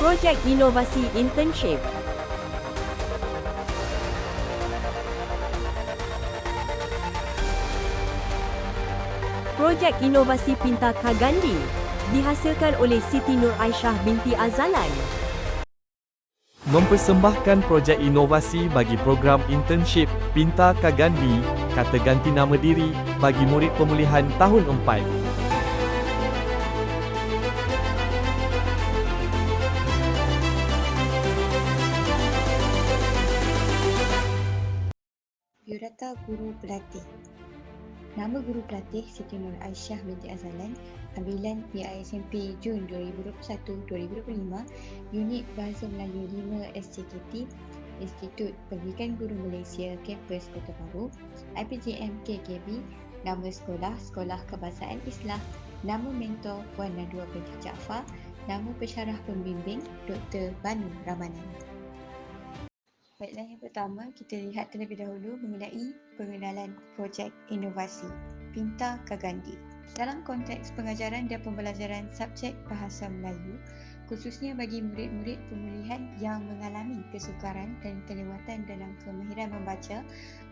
Projek Inovasi Internship Projek Inovasi Pintar Kagandi dihasilkan oleh Siti Nur Aisyah binti Azalan. mempersembahkan projek inovasi bagi program internship Pintar Kagandi, kata ganti nama diri bagi murid pemulihan tahun 4. Biodata Guru Pelatih Nama Guru Pelatih Siti Nur Aisyah binti Azalan Ambilan PISMP Jun 2021-2025 Unit Bahasa Melayu 5 SCKT Institut Pendidikan Guru Malaysia Kampus Kota Baru IPJM KKB Nama sekolah Sekolah Kebahasaan Islam Nama mentor Puan Nadua binti Jaafar Nama pensyarah pembimbing Dr. Banu Ramanan Baiklah yang pertama kita lihat terlebih dahulu mengenai pengenalan projek inovasi Pintar Kagandi. Dalam konteks pengajaran dan pembelajaran subjek bahasa Melayu, khususnya bagi murid-murid pemulihan yang mengalami kesukaran dan kelewatan dalam kemahiran membaca,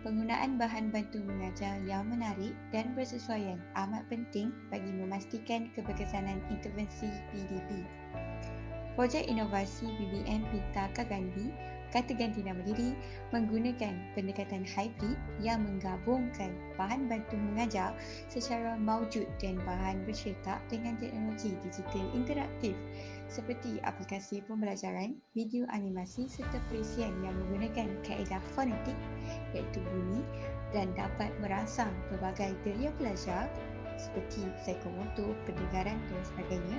penggunaan bahan bantu mengajar yang menarik dan bersesuaian amat penting bagi memastikan keberkesanan intervensi PDP. Projek Inovasi BBM Pintar Kagandi kata ganti nama diri menggunakan pendekatan hybrid yang menggabungkan bahan bantu mengajar secara maujud dan bahan bercetak dengan teknologi digital interaktif seperti aplikasi pembelajaran, video animasi serta perisian yang menggunakan kaedah fonetik iaitu bunyi dan dapat merangsang pelbagai deria pelajar seperti psikomotor, pendengaran dan sebagainya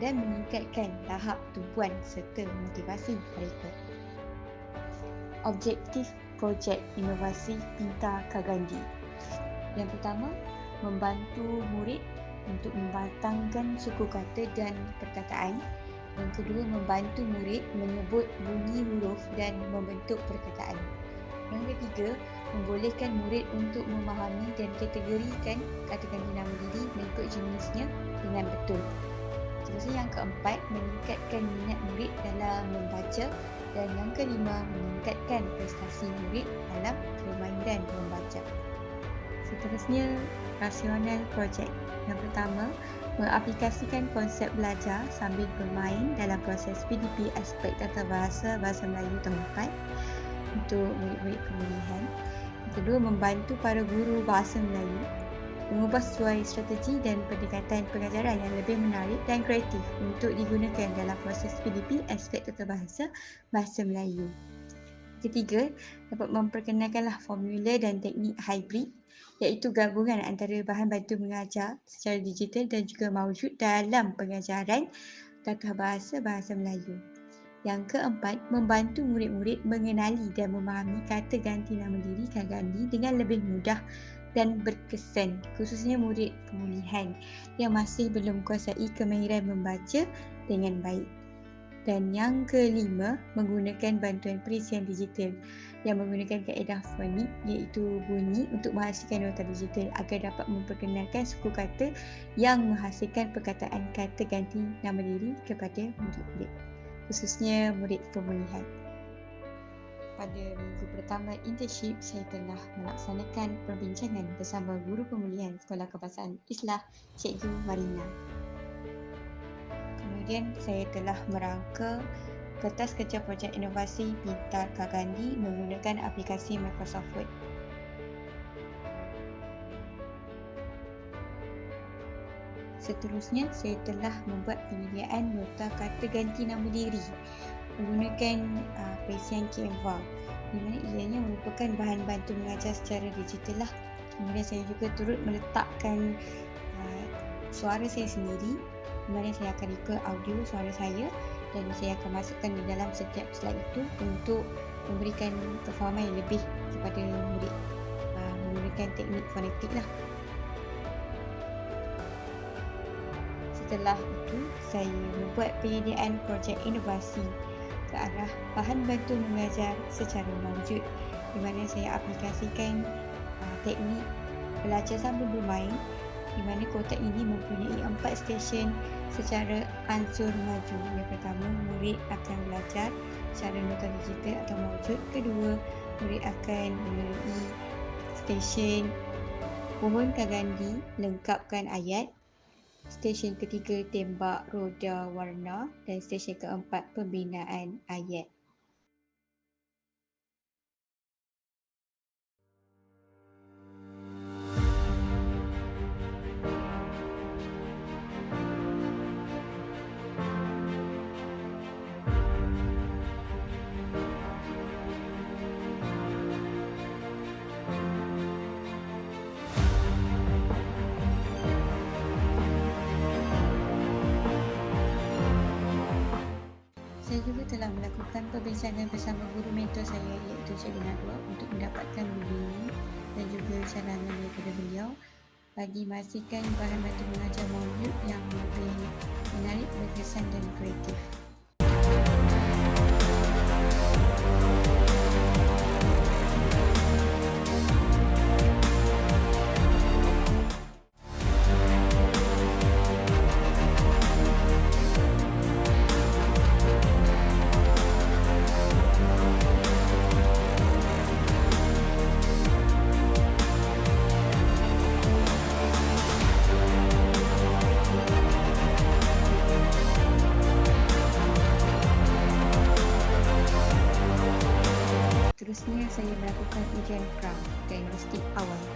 dan meningkatkan tahap tumpuan serta motivasi mereka objektif projek inovasi Pintar Kagandi. Yang pertama, membantu murid untuk membatangkan suku kata dan perkataan. Yang kedua, membantu murid menyebut bunyi huruf dan membentuk perkataan. Yang ketiga, membolehkan murid untuk memahami dan kategorikan kata ganti nama diri mengikut jenisnya dengan betul. Seterusnya yang keempat, meningkatkan minat murid dalam membaca dan yang kelima, meningkatkan prestasi murid dalam permainan membaca. Seterusnya, rasional projek. Yang pertama, mengaplikasikan konsep belajar sambil bermain dalam proses PDP aspek tata bahasa Bahasa Melayu 4 untuk murid-murid pemulihan. Yang kedua, membantu para guru bahasa Melayu mengubah sesuai strategi dan pendekatan pengajaran yang lebih menarik dan kreatif untuk digunakan dalam proses PDP aspek tata bahasa Bahasa Melayu. Ketiga, dapat memperkenalkanlah formula dan teknik hybrid iaitu gabungan antara bahan bantu mengajar secara digital dan juga maujud dalam pengajaran tata bahasa Bahasa Melayu. Yang keempat, membantu murid-murid mengenali dan memahami kata ganti nama diri Kagandi dengan lebih mudah dan berkesan khususnya murid pemulihan yang masih belum kuasai kemahiran membaca dengan baik. Dan yang kelima, menggunakan bantuan perisian digital yang menggunakan kaedah fonik iaitu bunyi untuk menghasilkan nota digital agar dapat memperkenalkan suku kata yang menghasilkan perkataan kata ganti nama diri kepada murid-murid khususnya murid pemulihan pada minggu pertama internship, saya telah melaksanakan perbincangan bersama guru pemulihan Sekolah Kebahasaan Islah, Cikgu Marina. Kemudian saya telah merangka kertas kerja projek inovasi Pintar Kagandi menggunakan aplikasi Microsoft Word. Seterusnya, saya telah membuat penyediaan nota kata ganti nama diri menggunakan uh, perisian Canva di mana ianya merupakan bahan bantu mengajar secara digital lah. Kemudian saya juga turut meletakkan uh, suara saya sendiri di mana saya akan record audio suara saya dan saya akan masukkan di dalam setiap slide itu untuk memberikan kefahaman yang lebih kepada murid uh, menggunakan teknik fonetik lah. Setelah itu, saya membuat penyediaan projek inovasi ke arah bahan bantu mengajar secara maujud di mana saya aplikasikan uh, teknik belajar sambil bermain di mana kota ini mempunyai empat stesen secara ansur maju. Yang pertama, murid akan belajar secara nota digital atau maujud. Kedua, murid akan melalui stesen Pohon Kagandi lengkapkan ayat. Stesen ketiga tembak roda warna dan stesen keempat pembinaan ayat. Saya juga telah melakukan perbincangan bersama guru mentor saya iaitu Cikgu Nadwa untuk mendapatkan bimbingan dan juga saranan daripada beliau bagi memastikan bahan bantu mengajar maulid yang lebih menarik, berkesan dan kreatif. Saya melakukan ujian pra diagnostik awal.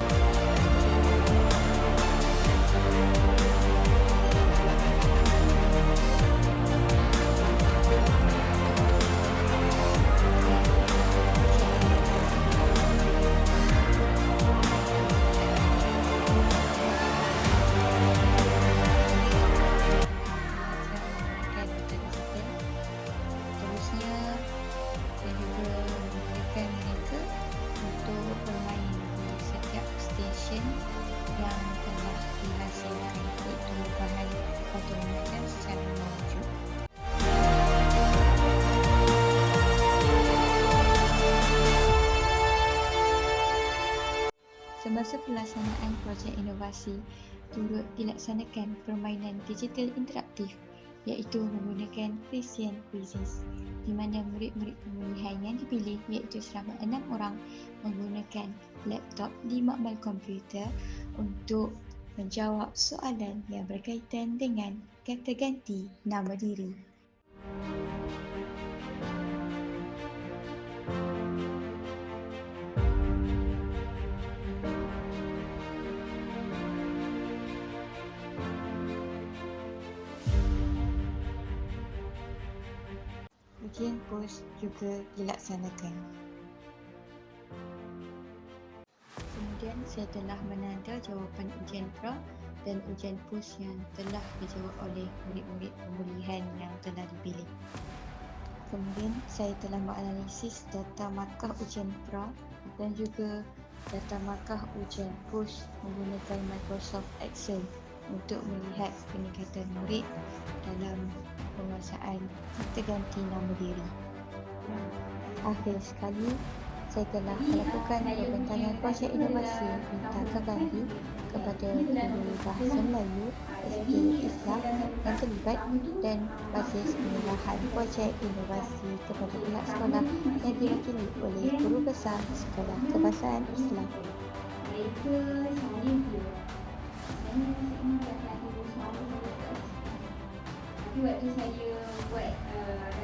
Semasa pelaksanaan projek inovasi, turut dilaksanakan permainan digital interaktif iaitu menggunakan Christian quizzes di mana murid-murid pemulihan yang dipilih iaitu selama enam orang menggunakan laptop di makmal komputer untuk menjawab soalan yang berkaitan dengan kata ganti nama diri. Pos juga dilaksanakan. Kemudian saya telah menanda jawapan ujian pra dan ujian pos yang telah dijawab oleh murid-murid pemulihan yang telah dipilih. Kemudian saya telah menganalisis data markah ujian pra dan juga data markah ujian pos menggunakan Microsoft Excel untuk melihat peningkatan murid dalam penguasaan kata ganti nama diri. Akhir sekali, saya telah melakukan pembentangan projek inovasi Bintang Kagandi kepada guru Bahasa Melayu SD Islam yang terlibat dan basis penyerahan projek inovasi kepada pihak sekolah yang diwakili oleh Guru Besar Sekolah Kebahasaan Islam. waktu saya buat uh,